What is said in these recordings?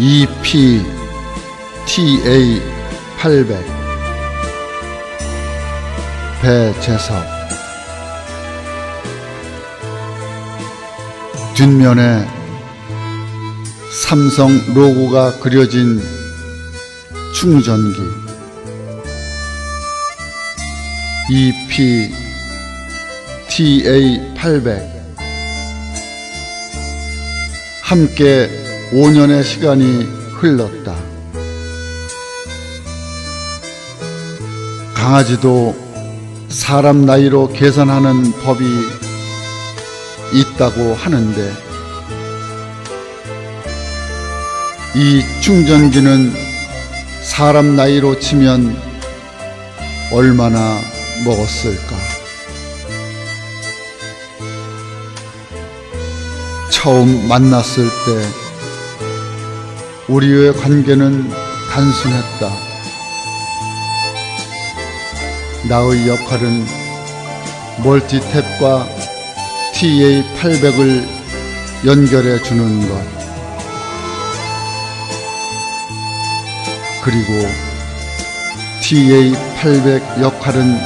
EP TA 800 배재섭 뒷면에 삼성 로고가 그려진 충전기 EP TA 800 함께 5년의 시간이 흘렀다. 강아지도 사람 나이로 계산하는 법이 있다고 하는데 이 충전기는 사람 나이로 치면 얼마나 먹었을까? 처음 만났을 때 우리의 관계는 단순했다. 나의 역할은 멀티탭과 TA800을 연결해 주는 것. 그리고 TA800 역할은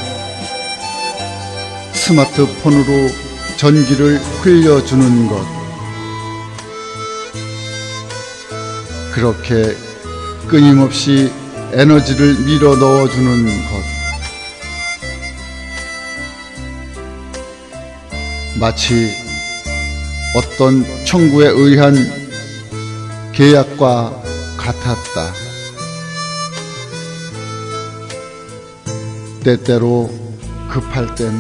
스마트폰으로 전기를 흘려주는 것. 그렇게 끊임없이 에너지를 밀어 넣어주는 것. 마치 어떤 청구에 의한 계약과 같았다. 때때로 급할 땐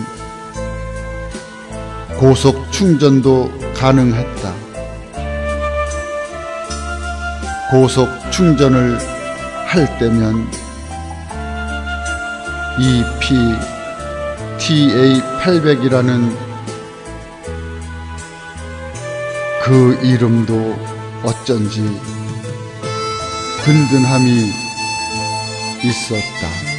고속 충전도 가능했다. 고속 충전을 할 때면 EP TA800이라는 그 이름도 어쩐지 든든함이 있었다.